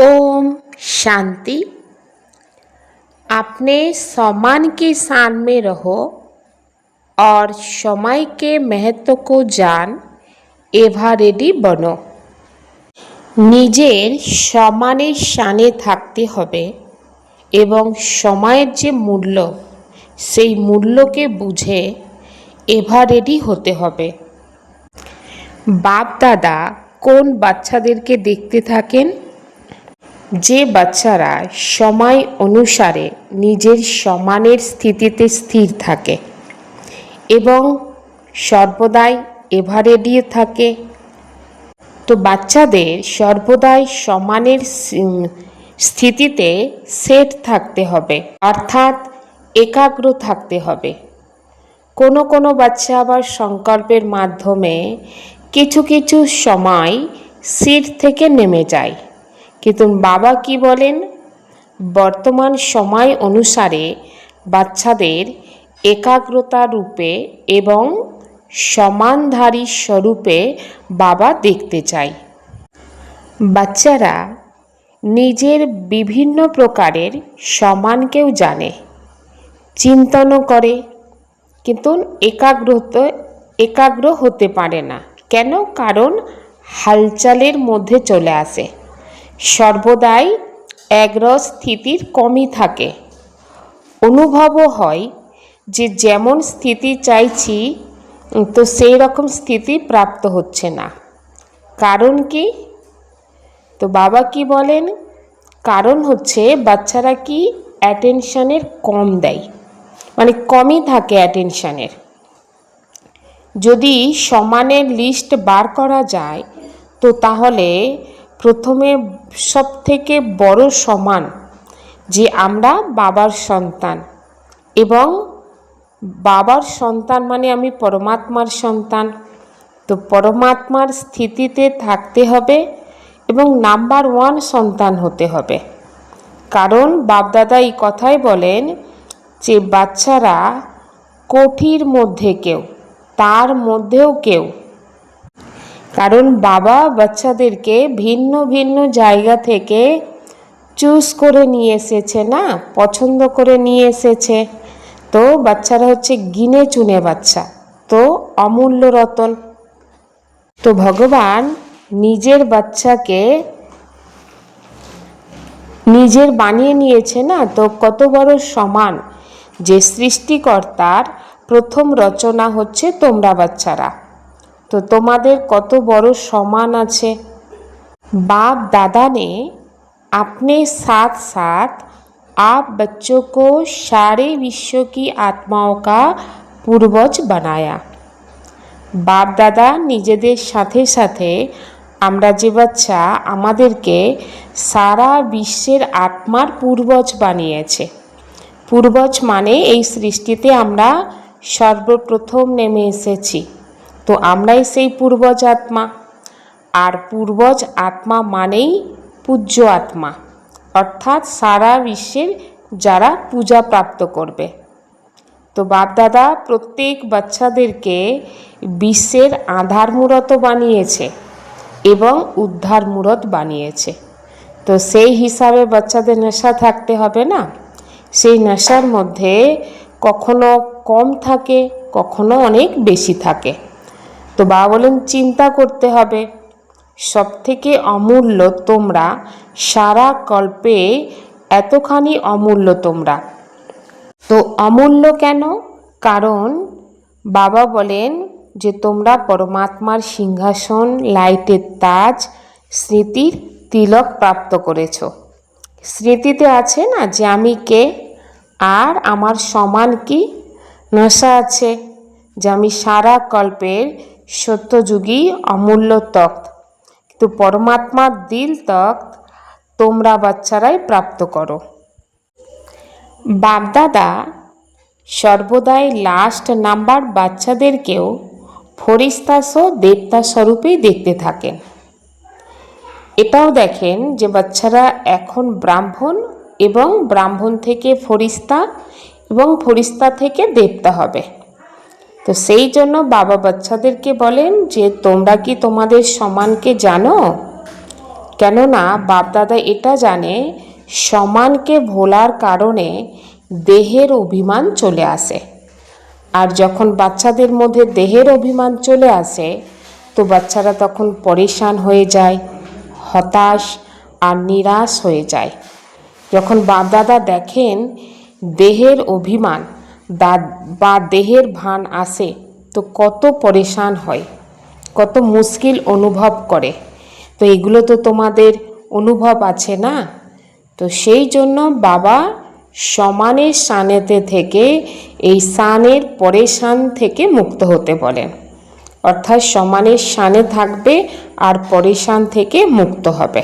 ओम शांति अपने सम्मान के शान में रहो और समय के महत्व को जान एवा रेडी बनो নিজের সম্মানের শানে থাকতে হবে এবং সময়ের যে মূল্য সেই মূল্যকে বুঝে এভা রেডি হতে হবে বাপ দাদা কোন বাচ্চাদেরকে দেখতে থাকেন যে বাচ্চারা সময় অনুসারে নিজের সমানের স্থিতিতে স্থির থাকে এবং সর্বদাই এভারেডিয়ে থাকে, তো বাচ্চাদের সর্বদাই সমানের স্থিতিতে সেট থাকতে হবে, অর্থাৎ একাগ্র থাকতে হবে। কোনো কোনো বাচ্চা আবার সংকল্পের মাধ্যমে কিছু কিছু সময় সিট থেকে নেমে যায়। কিন্তু বাবা কি বলেন? বর্তমান সময় অনুসারে বাচ্চাদের একাগ্রতা রূপে এবং সমানধারী স্বরূপে বাবা দেখতে চাই বাচ্চারা নিজের বিভিন্ন প্রকারের সমানকেও জানে, চিন্তনও করে, কিন্তু একাগ্রত, একাগ্র হতে পারে না। কেন? কারণ হালচালের মধ্যে চলে আসে। সর্বদাই একরস স্থিতির কমই থাকে। অনুভবও হয় যে যেমন স্থিতি চাইছি, তো সেই রকম স্থিতি প্রাপ্ত হচ্ছে না। কারণ কি? তো বাবা কি বলেন? কারণ হচ্ছে বাচ্চারা কি অ্যাটেনশানের কম দেয়। মানে কমই থাকে অ্যাটেনশানের। যদি সমানের লিস্ট বার করা যায়, তো তাহলে প্রথমে সব থেকে বড় সমান যে আমরা বাবার সন্তান এবং বাবার সন্তান মানে আমি পরমাত্মার সন্তান। তো পরমাত্মার স্থিতিতে থাকতে হবে এবং নাম্বার ওয়ান সন্তান হতে হবে। কারণ বাপদাদা এই কথাই বলেন যে বাচ্চারা কোঠির মধ্যে কেউ, তার মধ্যেও কেউ কারণ বাবা বাচ্চাদেরকে ভিন্ন ভিন্ন জায়গা থেকে চুজ করে নিয়ে এসেছে না? পছন্দ করে নিয়ে এসেছে। তো বাচ্চারা হচ্ছে গিনে চুনে বাচ্চা। তো অমূল্য রতন। তো ভগবান নিজের বাচ্চাকে নিজের বানিয়ে নিয়েছে না? তো কত বড় সমান যে সৃষ্টিকর্তার প্রথম রচনা হচ্ছে তোমরা বাচ্চারা। তো তোমাদের কত বড় সমান আছে बाप दादा ने अपने साथ साथ आप बच्चों को सारे विश्व की आत्माओं का पूर्वज बनाया বাপ দাদা নিজেদের সাথে সাথে আমরা যে বাচ্চা আমাদেরকে সারা বিশ্বের আত্মার পূর্বজ বানিয়েছে পূর্বজ মানে এই সৃষ্টিতে আমরা সর্বপ্রথম নেমে এসেছি তো আমরাই সেই পূর্বজ আত্মা। আর পূর্বজ আত্মা মানেই পূজ্য আত্মা। অর্থাৎ সারা বিশ্বের যারা পূজা প্রাপ্ত করবে। তো বাপদাদা প্রত্যেক বাচ্চাদেরকে বিশ্বের আধার মূরত বানিয়েছে এবং উদ্ধার মূরত বানিয়েছে। তো সেই হিসাবে বাচ্চাদের নেশা থাকতে হবে না। সেই নেশার মধ্যে কখনো কম থাকে, কখনো অনেক বেশি থাকে। তো বাবা বলেন চিন্তা করতে হবে। সব থেকে অমূল্য তোমরা, সারা কল্পে এতখানি অমূল্য তোমরা। তো অমূল্য কেন? কারণ বাবা বলেন যে, তোমরা পরমাত্মার সিংহাসন, লাইটের তাজ, স্মৃতির তিলক প্রাপ্ত করেছ। স্মৃতিতে আছে না যে, আমি কে? আর আমার সমান কি? নেশা আছে যে, আমি সারা কল্পের সত্যযুগী অমূল্য তক্ত। কিন্তু পরমাত্মার দিল তক্ত, তোমরা বাচ্চারাই প্রাপ্ত করো। বাপদাদা, সর্বদাই লাস্ট নাম্বার বাচ্চাদেরকেও ফরিস্তা সহ দেবতা স্বরূপেই দেখতে থাকেন। এটাও দেখেন যে বাচ্চারা এখন ব্রাহ্মণ এবং ব্রাহ্মণ থেকে ফরিস্তা এবং ফরিস্তা থেকে দেবতা হবে। তো সেই জন্য বাবা বাচ্চাদেরকে বলেন যে, তোমরা কি তোমাদের সমানকে জানো? কেননা বাপদাদা এটা জানে, সমানকে ভোলার কারণে দেহের অভিমান চলে আসে। আর যখন বাচ্চাদের মধ্যে দেহের অভিমান চলে আসে, তো বাচ্চারা তখন পরেশান হয়ে যায়, হতাশ আর নিরাশ হয়ে যায়। যখন বাপদাদা দেখেন দেহের অভিমান বা দেহের ভান আসে তো কত পরেশান হয়, কত মুশকিল অনুভব করে। তো এগুলো তো তোমাদের অনুভব আছে না? তো সেই জন্য বাবা সমানের সানেতে থেকে এই সানের পরেশান থেকে মুক্ত হতে বলেন। অর্থাৎ সমানের সানে থাকবে আর পরেশান থেকে মুক্ত হবে।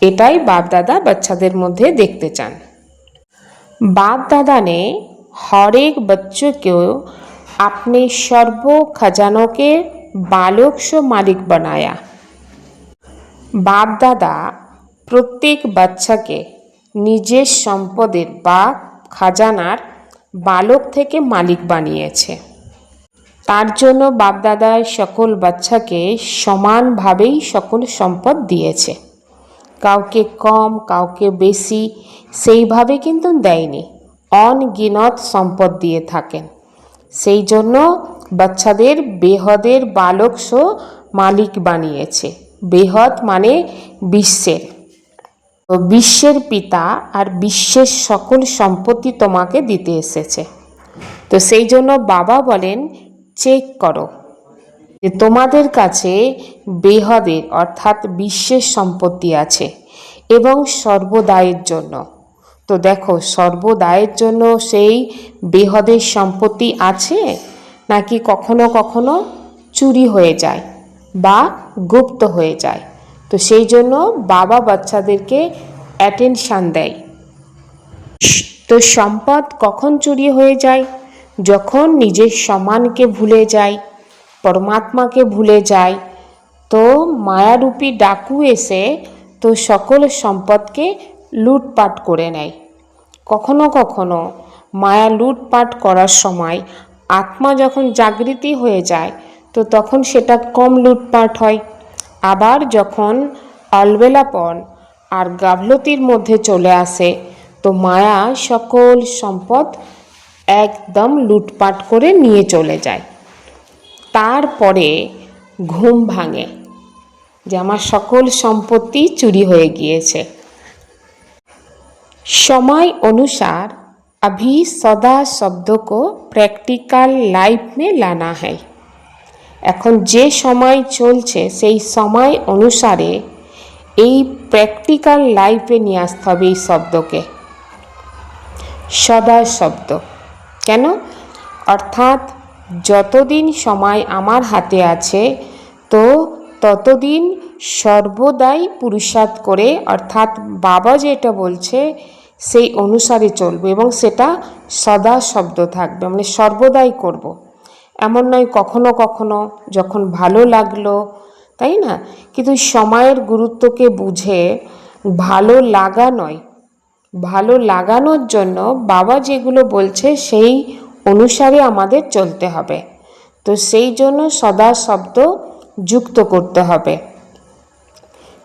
এটাই বাপ দাদা বাচ্চাদের মধ্যে দেখতে চান। বাপ দাদা নে हर एक बच्चों को अपने सर्व खजानों के बालक से मालिक बनाया বাপ দাদা প্রত্যেক বাচ্চাকে নিজের সম্পদের বা খাজানার বালক থেকে মালিক বানিয়েছে তার জন্য বাপদাদা সকল বাচ্চাকে সমানভাবেই সকল সম্পদ দিয়েছে কাউকে কম কাউকে বেশি সেইভাবে কিন্তু দেয়নি অনগিনত সম্পদ দিয়ে থাকেন। সেই জন্য বাচ্চাদের বেহদের বালক সো মালিক বানিয়েছে। বেহদ মানে বিশ্বের। বিশ্বের পিতা আর বিশ্বের সকল সম্পত্তি তোমাকে দিতে এসেছে। তো সেই জন্য বাবা বলেন, চেক করো যে তোমাদের কাছে বেহদের অর্থাৎ বিশ্বের সম্পত্তি আছে এবং সর্বদায়ের জন্য। তো দেখো, সর্বদায়ের জন্য সেই বেহদের সম্পত্তি আছে নাকি কখনো কখনো চুরি হয়ে যায় বা গুপ্ত হয়ে যায়? তো সেই জন্য বাবা বাচ্চাদেরকে অ্যাটেনশান দেয়। তো সম্পদ কখন চুরি হয়ে যায়? যখন নিজের সমানকে ভুলে যায়, পরমাত্মাকে ভুলে যায়। তো মায়ারূপী ডাকু এসে তো সকল সম্পদকে লুটপাট করে নেয়। কখনো কখনো মায়া লুটপাট করার সময় আত্মা যখন জাগৃতি হয়ে যায়, তো তখন সেটা কম লুটপাট হয়। আবার যখন অলবেলাপন আর গাভলতির মধ্যে চলে আসে, তো মায়া সকল সম্পদ একদম লুটপাট করে নিয়ে চলে যায়। তারপরে ঘুম ভাঙে, যে আমার সকল সম্পত্তি চুরি হয়ে গিয়েছে। समय अनुसार अभी सदा शब्द को प्रैक्टिकल लाइफ में लाना है এখন যে সময় চলছে সেই সময় অনুসারে এই প্র্যাকটিক্যাল লাইফে নিয়ে আসতে হবে এই শব্দকে সদা শব্দ কেন অর্থাৎ যতদিন সময় আমার হাতে আছে তো ততদিন সর্বদাই পুরুষার্থ করে অর্থাৎ বাবা যেটা বলছে সেই অনুসারে চলবো এবং সেটা সদা শব্দ থাকবে মানে সর্বদাই করব। এমন নয় কখনো কখনো যখন ভালো লাগল, তাই না? কিন্তু সময়ের গুরুত্বকে বুঝে ভালো লাগা নয়। ভালো লাগানোর জন্য বাবা যেগুলো বলছে সেই অনুসারে আমাদের চলতে হবে। তো সেই জন্য সদা শব্দ যুক্ত করতে হবে।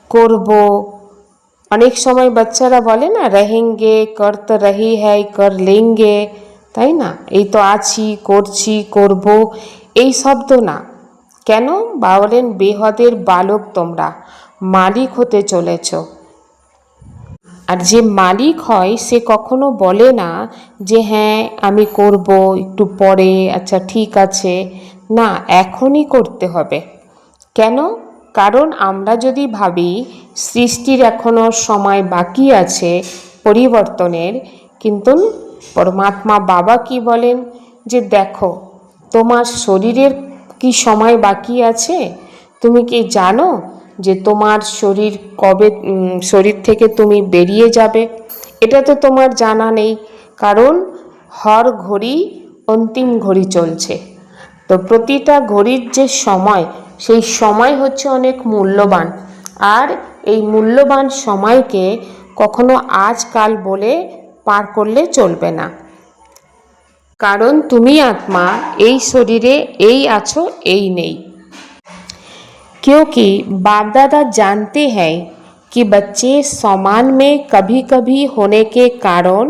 করব অনেক সময় বাচ্চারা বলে না রহেঙ্গে কর তো রহি হ্যায় কর লেঙ্গে তাই না? এই তো আছি, করছি, করব। এই শব্দ না। কেন? বা বলেন, বেহদের বালক তোমরা, মালিক হতে চলেছো। আর যে মালিক হয়, সে কখনো বলে না যে হ্যাঁ আমি করব, একটু পরে আচ্ছা ঠিক আছে। না, এখনই করতে হবে। কেন? কারণ আমরা যদি ভাবি, সৃষ্টির এখনও সময় বাকি আছে পরিবর্তনের, কিন্তু পরমাত্মা বাবা কি বলেন? যে দেখো, তোমার শরীরের কি সময় বাকি আছে? তুমি কি জানো যে তোমার শরীর কবে শরীর থেকে তুমি বেরিয়ে যাবে? এটা তো তোমার জানা নেই, কারণ হর ঘড়ি অন্তিম ঘড়ি চলছে। তো প্রতিটা ঘড়ির যে সময় সেই সময় হচ্ছে অনেক মূল্যবান আর এই মূল্যবান সময়কে কখনো আজকাল বলে পার করলে চলবে না কারণ তুমি আত্মা এই শরীরে এই আছো এই নেই क्योंकि बाप दादा जानते हैं कि बच्चे समान में कभी कभी होने के कारण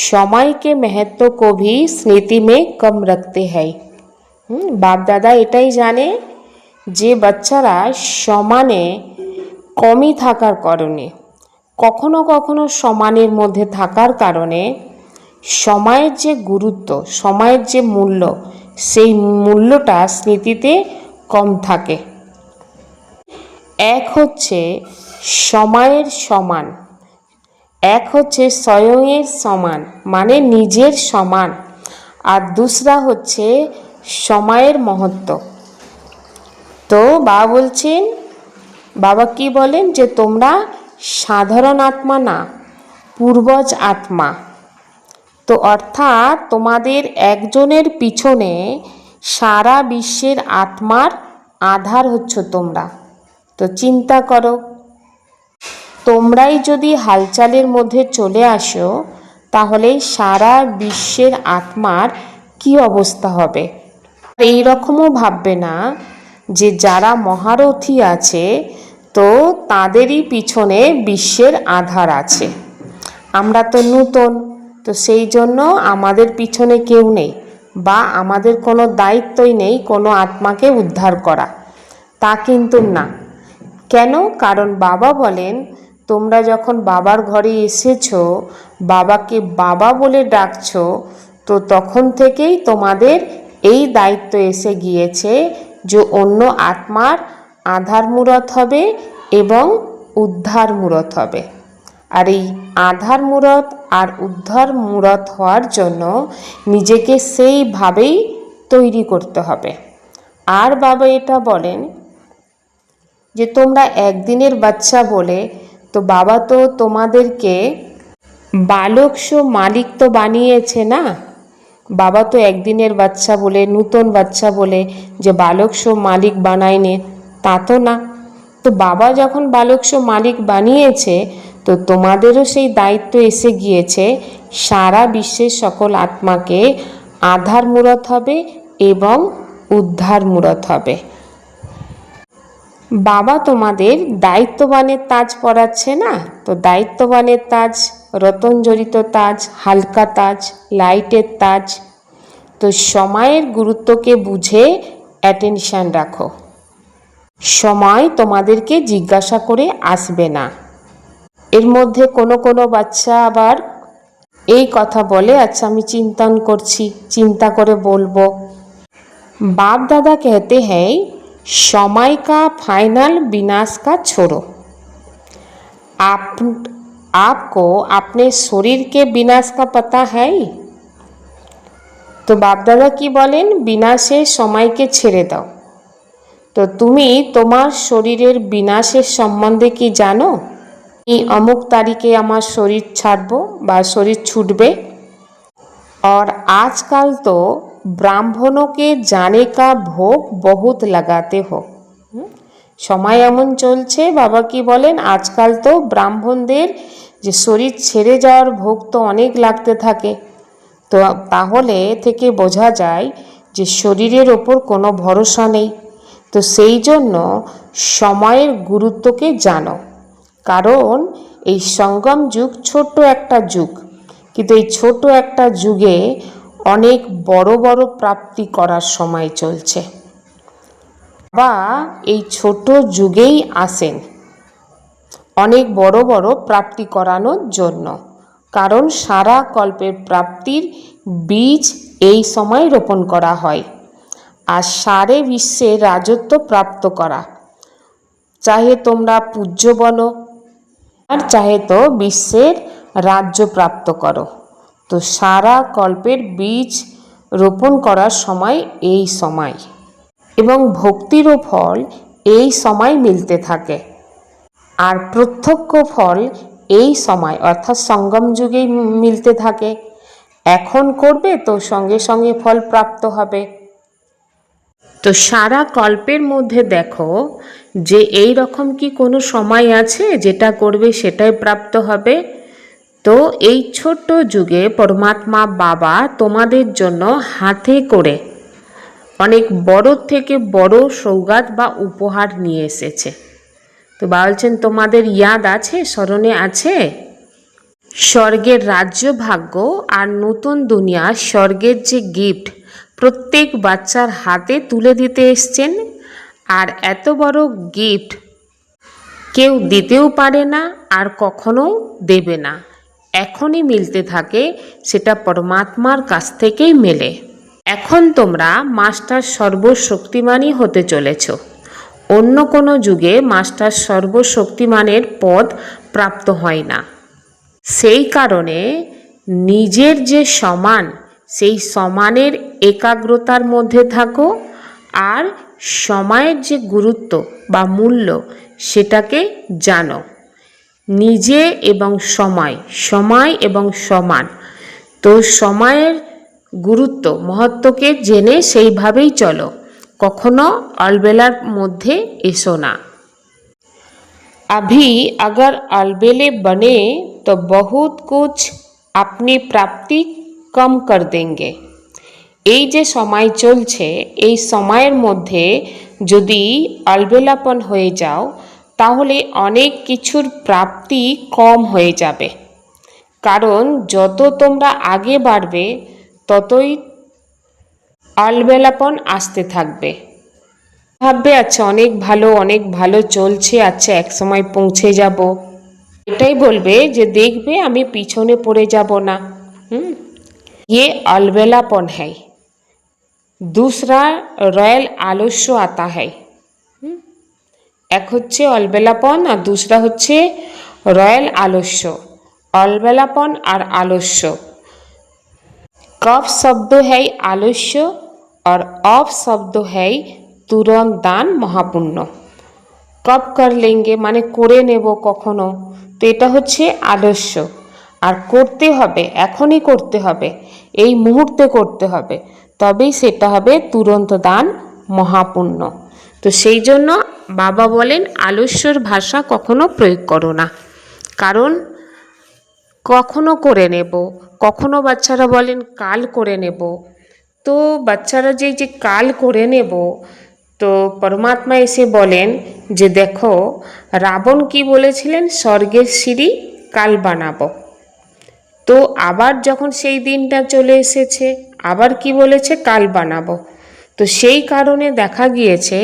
समय के महत्व को भी स्मृति में कम रखते हैं হুম, বাপ দাদা এটাই জানে যে বাচ্চারা সমানে কমই থাকার কারণে, কখনো কখনো সমানের মধ্যে থাকার কারণে সময়ের যে গুরুত্ব, সময়ের যে মূল্য, সেই মূল্যটা স্মৃতিতে কম থাকে। এক হচ্ছে সময়ের সমান। এক হচ্ছে স্বয়ংয়ের সমান মানে নিজের সমান। আর দুসরা হচ্ছে সময়ের মহত্ব। তো বাবা বলছেন, বাবা কি বলেন যে তোমরা সাধারণ আত্মা না, পূর্বজ আত্মা। তো অর্থাৎ তোমাদের একজনের পিছনে সারা বিশ্বের আত্মার আধার হচ্ছ তোমরা। তো চিন্তা করো, তোমরাই যদি হালচালের মধ্যে চলে আসো, তাহলে সারা বিশ্বের আত্মার কি অবস্থা হবে? এই রকমও ভাববে না যে যারা মহারথী আছে, তো তাদেরই পিছনে বিশ্বের আধার আছে। আমরা তো নূতন, তো সেই জন্য আমাদের পিছনে কেউ নেই বা আমাদের কোনো দায়িত্বই নেই কোনো আত্মাকে উদ্ধার করা। তা কিন্তু না। কেন? কারণ বাবা বলেন, তোমরা যখন বাবার ঘরে এসেছ, বাবাকে বাবা বলে ডাকছো, তো তখন থেকেই তোমাদের এই দায়িত্ব এসে গিয়েছে যে অন্য আত্মার আধার মূরত হবে এবং উদ্ধার মূরত হবে। আর এই আধার মূরত আর উদ্ধার মূরত হওয়ার জন্য নিজেকে সেইভাবেই তৈরি করতে হবে। আর বাবা এটা বলেন যে, তোমরা একদিনের বাচ্চা বলে, তো বাবা তো তোমাদেরকে বালকস মালিক তো বানিয়েছে না? বাবা তো একদিনের বাচ্চা বলে, নূতন বাচ্চা বলে যে বালক বালকস মালিক বানায়নি, তা তো না। তো বাবা যখন বালক বালকস মালিক বানিয়েছে, তো তোমাদেরও সেই দায়িত্ব এসে গিয়েছে, সারা বিশ্বের সকল আত্মাকে আধার মূরত হবে এবং উদ্ধার মূরত হবে। বাবা তোমাদের দায়িত্ববানের তাজ পরাচ্ছে না? তো দায়িত্ববানের তাজ রতন জড়িত তাজ হালকা তাজ লাইটের তাজ তো সময়ের গুরুত্বকে বুঝে অ্যাটেনশান রাখো সময় তোমাদেরকে জিজ্ঞাসা করে আসবে না এর মধ্যে কোনো কোনো বাচ্চা আবার এই কথা বলে আচ্ছা আমি চিন্তন করছি চিন্তা করে বলবো बाप दादा कहते हैं समय का फाइनल विनाश का छोड़ो आप आपको अपने शरीर के विनाश का पता है তো বাপদাদা কি বলেন বিনাশের সময়কে ছেড়ে দাও তো তুমি তোমার শরীরের বিনাশের সম্বন্ধে কি জানো এই অমুক তারিখে আমার শরীর ছাড়বো বা শরীর ছুটবে और आजकल तो ब्राह्मणों के जाने का भोग बहुत लगाते हो হুম? সময় এমন চলছে, বাবা কি বলেন, আজকাল তো ব্রাহ্মণদের যে শরীর ছেড়ে যাওয়ার ভোগ তো অনেক লাগতে থাকে। তো তাহলে থেকে বোঝা যায় যে শরীরের ওপর কোনো ভরসা নেই। তো সেই জন্য সময়ের গুরুত্বকে জানো। কারণ এই সঙ্গম যুগ ছোট্ট একটা যুগ। কিন্তু এই ছোট একটা যুগে অনেক বড় বড় প্রাপ্তি করার সময় চলছে। বা এই ছোট যুগেই আসেন। অনেক বড় বড় প্রাপ্তি করানোর জন্য। কারণ সারা কল্পের প্রাপ্তির বীজ এই সময় রোপণ করা হয় আর সারে বিশ্বে রাজত্ব প্রাপ্ত করা। চাহে তোমরা পূজ্য বলো, আর চাহে তো বিশ্বের রাজ্য প্রাপ্ত করো। তো সারা কল্পের বীজ রোপণ করার সময় এই সময়। এবং ভক্তিরও ফল এই সময় মিলতে থাকে। আর প্রত্যক্ষ ফল এই সময়, অর্থাৎ সঙ্গম যুগেই মিলতে থাকে। এখন করবে তো সঙ্গে সঙ্গে ফল প্রাপ্ত হবে। তো সারা কল্পের মধ্যে দেখো যে এই রকম কি কোনো সময় আছে যেটা করবে সেটাই প্রাপ্ত হবে? তো এই ছোট্ট যুগে পরমাত্মা বাবা তোমাদের জন্য হাতে করে অনেক বড় থেকে বড় সৌগাত বা উপহার নিয়ে এসেছে। তো বলছেন, তোমাদের ইয়াদ আছে? স্মরণে আছে? স্বর্গের রাজ্য ভাগ্য আর নতুন দুনিয়া স্বর্গের যে গিফট প্রত্যেক বাচ্চার হাতে তুলে দিতে এসছেন, আর এত বড় গিফট কেউ দিতেও পারে না আর কখনো দেবে না। এখনই মিলতে থাকে, সেটা পরমাত্মার কাছ থেকেই মেলে। এখন তোমরা মাস্টার সর্বশক্তিমানই হতে চলেছ। অন্য কোনো যুগে মাস্টার সর্বশক্তিমানের পদ প্রাপ্ত হয় না। সেই কারণে নিজের যে সমান, সেই সমানের একাগ্রতার মধ্যে থাকো আর সময়ের যে গুরুত্ব বা মূল্য, সেটাকে জানো। নিজে এবং সময় সময় এবং সমান। তো সময়ের গুরুত্ব মহত্বকে জেনে সেইভাবেই চলো কখনো অলবেলার মধ্যে এসো না अभी अगर अलबेले बने तो बहुत कुछ अपनी प्राप्ति कम कर देंगे এই যে সময় চলছে এই সময়ের মধ্যে যদি অলবেলাপন হয়ে যাও তাহলে অনেক কিছুর প্রাপ্তি কম হয়ে যাবে কারণ যত তোমরা আগে বাড়বে ততই অলবেলাপন আসতে থাকবে ভাববে আচ্ছা অনেক ভালো অনেক ভালো চলছে আচ্ছা এক সময় পৌঁছে যাব এটাই বলবে যে দেখবে আমি পিছনে পড়ে যাব না হুম ये अलबेलापन है दूसरा রয়্যাল আলস্য আতা है হুম? এক হচ্ছে অলবেলাপন আর দুসরা হচ্ছে রয়্যাল আলস্য অলবেলাপন আর আলস্য कफ शब्द है आलस्य और अप शब्द है তুরন্ত দান মহাপুণ্য কপ কর লেঙ্গে মানে করে নেব কখনো তো এটা হচ্ছে আলস্য আর করতে হবে এখনই করতে হবে এই মুহূর্তে করতে হবে তবেই সেটা হবে তুরন্ত দান মহাপুণ্য তো সেই জন্য বাবা বলেন আলস্যর ভাষা কখনো প্রয়োগ করো না কারণ কখনো করে নেব। কখনো বাচ্চারা বলেন কাল করে নেব। তো বাচ্চারা যে যে কাল করে নেব, তো পরমাত্মা এসে বলেন যে দেখো, রাবণ কি বলেছিলেন? স্বর্গের সিঁড়ি কাল বানাবো। তো আবার যখন সেই দিনটা চলে এসেছে, আবার কি বলেছে? কাল বানাবো। তো সেই কারণে দেখা গিয়েছে,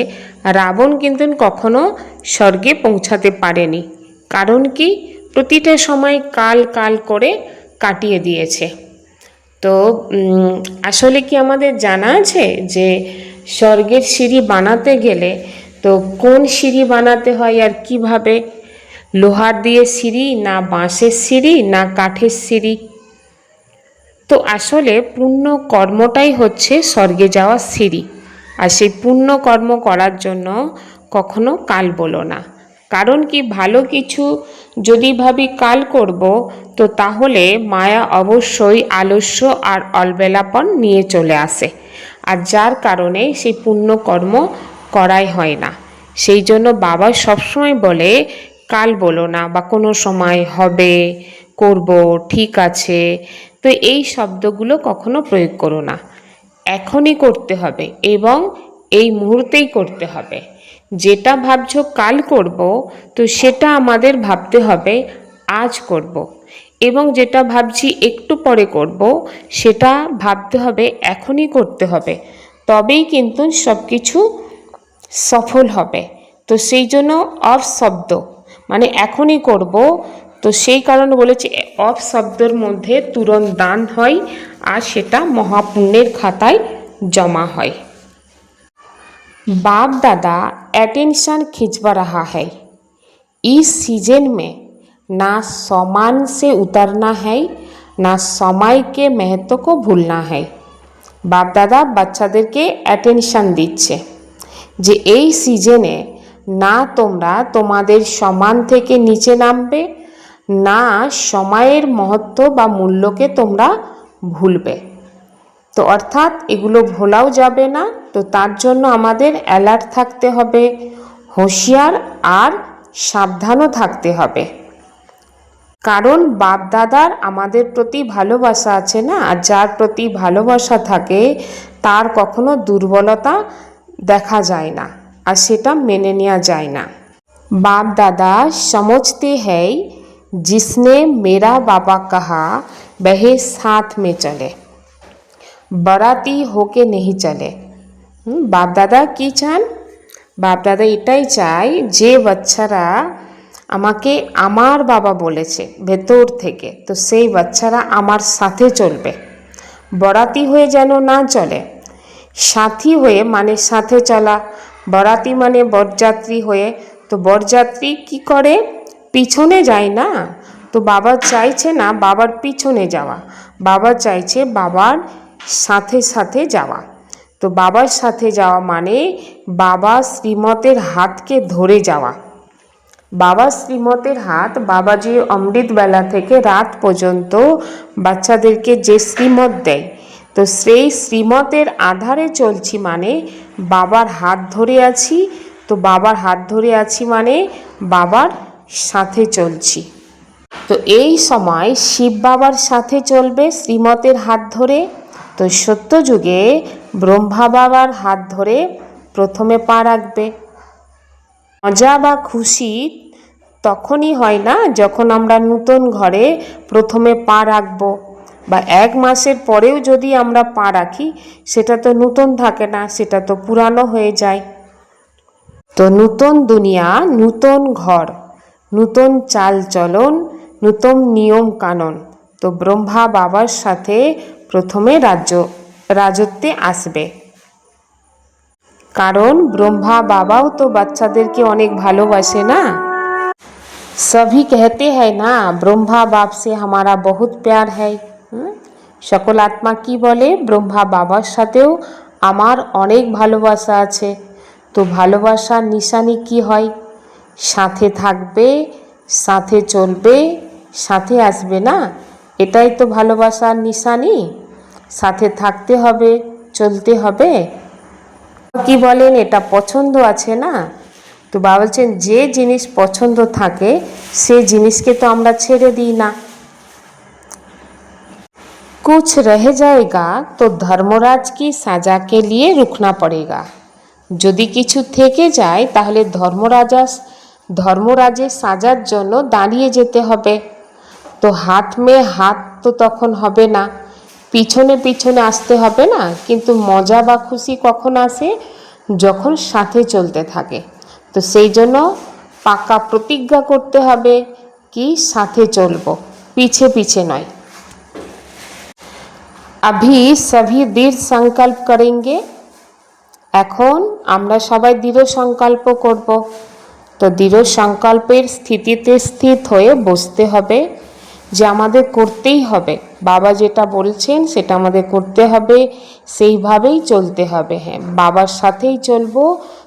রাবণ কিন্তু কখনো স্বর্গে পৌঁছাতে পারেনি। কারণ কি? প্রতিটা সময় কাল কাল করে কাটিয়ে দিয়েছে। তো আসলে কি আমাদের জানা আছে যে স্বর্গের সিঁড়ি বানাতে গেলে তো কোন সিঁড়ি বানাতে হয় আর কীভাবে? লোহার দিয়ে সিঁড়ি না বাঁশের সিঁড়ি না কাঠের সিঁড়ি? তো আসলে পুণ্য কর্মটাই হচ্ছে স্বর্গে যাওয়ার সিঁড়ি। আর সেই পুণ্য কর্ম করার জন্য কখনো কাল বলো না। কারণ কি ভালো কিছু যদি ভাবি কাল করব, তো তাহলে মায়া অবশ্যই আলস্য আর অলবেলাপন নিয়ে চলে আসে। আর যার কারণে সেই পুণ্যকর্ম করাই হয় না। সেই জন্য বাবা সবসময় বলে, কাল বলো না বা কোনো সময় হবে, করব, ঠিক আছে। তো এই শব্দগুলো কখনো প্রয়োগ করো না। এখনই করতে হবে এবং এই মুহূর্তেই করতে হবে। যেটা ভাবছ কাল করব, তো সেটা আমাদের ভাবতে হবে, আজ করব। এবং যেটা ভাবছি একটু পরে করব, সেটা ভাবতে হবে, এখনই করতে হবে। তবেই কিন্তু সব কিছু সফল হবে। তো সেই জন্য অফ শব্দ মানে এখনই করব, তো সেই কারণে বলেছি, অফ শব্দের মধ্যে তুরন্ত দান হয়, আর সেটা মহাপুণ্যের খাতায় জমা হয়। बाप दादा अटेंशन खिंचवा रहा है इस सीजन में ना सामान से उतरना है না সময়কে महत्व को भूलना है বাপ দাদা বাচ্চাদেরকে অ্যাটেনশান দিচ্ছে যে এই সিজনে না তোমরা তোমাদের সমান থেকে নিচে নামবে না সময়ের মহত্ব বা মূল্যকে তোমরা ভুলবে তো অর্থাৎ এগুলো ভোলাও যাবে না তো তার জন্য আমাদের অ্যালার্ট থাকতে হবে হুঁশিয়ার আর সাবধানও থাকতে হবে কারণ বাপদাদার আমাদের প্রতি ভালোবাসা আছে না আর যার প্রতি ভালোবাসা থাকে তার কখনো দুর্বলতা দেখা যায় না আর সেটা মেনে নেওয়া যায় না बाप दादा समझते हैं जिसने मेरा बाबा कहा वह साथ में चले বারাতি হোকে নেহি চলে। বাপদাদা কি চান? বাপদাদা এটাই চাই যে বাচ্চারা আমাকে আমার বাবা বলেছে ভেতর থেকে, তো সেই বাচ্চারা আমার সাথে চলবে। বরাতি হয়ে যেন না চলে, সাথী হয়ে মানে সাথে চলা, বরাতি মানে বরযাত্রী হয়ে, তো বরযাত্রী কি করে? পিছনে যায় না, তো বাবা চাইছে না বাবার পিছনে যাওয়া, বাবা চাইছে বাবার সাথে সাথে যাওয়া। তো বাবার সাথে যাওয়া মানে বাবা শ্রীমতের হাতকে ধরে যাওয়া। বাবা শ্রীমতের হাত বাবাজি অমৃতবেলা থেকে রাত পর্যন্ত বাচ্চাদেরকে যে শ্রীমত দেয়। তো সেই শ্রীমতের আধারে চলছি মানে বাবার হাত ধরে আছি। তো বাবার হাত ধরে আছি মানে বাবার সাথে চলছি। তো এই সময় শিব বাবার সাথে চলবে শ্রীমতের হাত ধরে। তো সত্য যুগে ব্রহ্মা বাবার হাত ধরে প্রথমে পা রাখবে। মজা বা খুশি তখনই হয় না যখন আমরা নূতন ঘরে প্রথমে পা রাখব বা এক মাসের পরেও যদি আমরা পা রাখি, সেটা তো নূতন থাকে না, সেটা তো পুরানো হয়ে যায়। তো নূতন দুনিয়া, নূতন ঘর, নূতন চাল চলন নূতন নিয়ম কানন তো ব্রহ্মা বাবার সাথে প্রথমে রাজ্য রাজত্বে আসবে কারণ ব্রহ্মা বাবাও তো বাচ্চাদেরকে অনেক ভালোবাসে না सभी कहते हैं ना ब्रह्मा बाप से हमारा बहुत प्यार है হুম? সকল আত্মা কি বলে ব্রহ্মা বাবার সাথেও আমার অনেক ভালোবাসা আছে তো ভালোবাসার নিশানি কি হয় সাথে থাকবে সাথে চলবে সাথে আসবে না এটাই তো ভালোবাসার নিশানি সাথে থাকতে হবে চলতে হবে কি বলেন এটা পছন্দ আছে না তো বাবা বলছেন যে জিনিস পছন্দ থাকে সে জিনিসকে তো আমরা ছেড়ে দিই না कुछ रह जाएगा तो ধর্মরাজ কি সাজা কে লিয়ে রুখনা পড়েগা যদি কিছু থেকে যায় তাহলে ধর্মরাজা ধর্মরাজের সাজার জন্য দাঁড়িয়ে যেতে হবে তো হাত মে হাত তো তখন হবে না পিছনে পিছনে আসতে হবে না, কিন্তু মজা বা খুশি কখন আসে? যখন সাথে চলতে থাকে। তো সেই জন্য পাকা প্রতিজ্ঞা করতে হবে কি সাথে চলব, পিছে পিছে নয়। আভি সভি দৃঢ় সংকল্প করেঙ্গে, এখন আমরা সবাই দৃঢ় সংকল্প করব। তো দৃঢ় সংকল্পের স্থিতিতে স্থিত হয়ে বসতে হবে। যে আমাদের করতেই হবে বাবা যেটা বলছেন সেটা আমাদের করতে হবে সেইভাবেই চলতে হবে হ্যাঁ বাবার সাথেই চলবো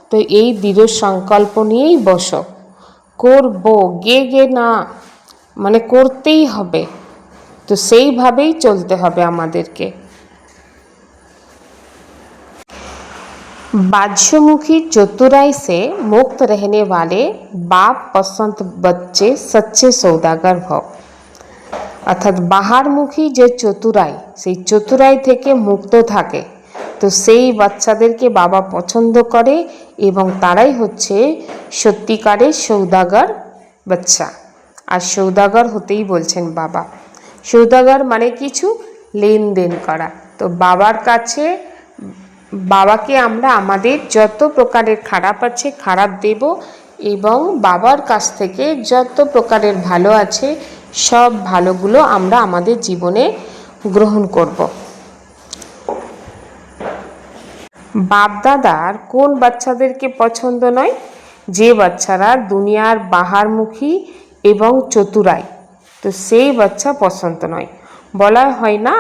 তো এই দৃঢ় সংকল্প নিয়েই বসো করবো গে গে না মানে করতেই হবে তো সেইভাবেই চলতে হবে আমাদেরকে बाह्यमुखी चतुराई से मुक्त रहने वाले बाप पसंद बच्चे सच्चे सौदागर भव অর্থাৎ বাহারমুখী যে চতুরাই, সেই চতুরাই থেকে মুক্ত থাকে। তো সেই বাচ্চাদেরকে বাবা পছন্দ করে এবং তারাই হচ্ছে সত্যিকারের সৌদাগর বাচ্চা। আর সৌদাগর হতেই বলছেন বাবা। সৌদাগর মানে কিছু লেনদেন করা। তো বাবার কাছে, বাবাকে আমরা আমাদের যত প্রকারের খারাপ আছে খারাপ দেব এবং বাবার কাছ থেকে যত প্রকারের ভালো আছে সব ভালোগুলো আমরা আমাদের জীবনে গ্রহণ করব। বাপদাদার কোন বাচ্চাদেরকে পছন্দ নয়? যে বাচ্চারা দুনিয়ার বাহারমুখী এবং চতুরাই, তো সেই বাচ্চা পছন্দ নয়। বলা হয় না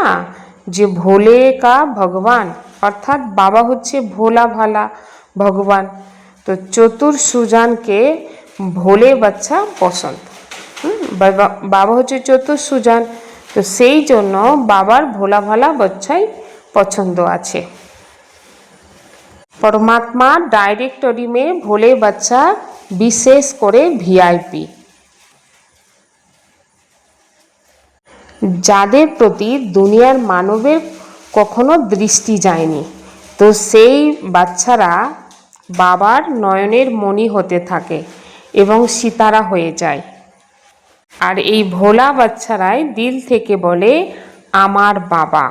যে ভোলে কা ভগবান, অর্থাৎ বাবা হচ্ছে ভোলা ভালা ভগবান। তো চতুর সুজানকে ভোলে বাচ্চা পছন্দ। বাবা হচ্ছে চতুর সুজান। তো সেই জন্য বাবার ভোলা ভালা বাচ্চাই পছন্দ আছে। পরমাত্মা ডাইরেক্টরি মে ভোলে বাচ্চা বিশেষ করে ভিআইপি যাদের প্রতি দুনিয়ার মানবের কখনো দৃষ্টি যায়নি, তো সেই বাচ্চারা বাবার নয়নের মণি হতে থাকে এবং সিতারা হয়ে যায়। আর এই ভোলা বাচ্চারাই দিল থেকে বলে আমার বাবা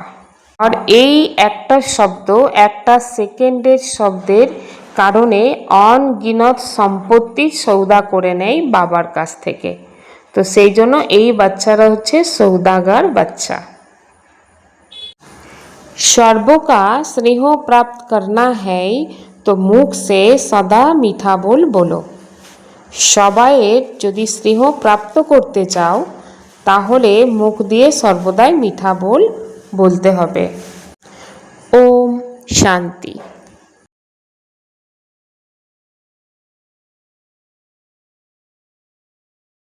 আর এই একটা শব্দ একটা সেকেন্ডের শব্দের কারণে অনগিনত সম্পত্তি সৌদা করে নেয় বাবার কাছ থেকে তো সেই জন্য এই বাচ্চারা হচ্ছে সৌদাগার বাচ্চা सर्वों का स्नेह प्राप्त करना है তো মুখ সে সদা মিঠা বল বলো সবাইয়ের যদি স্নেহ প্রাপ্ত করতে চাও, তাহলে মুখ দিয়ে সর্বদাই মিঠা বল বলতে হবে। ওম শান্তি।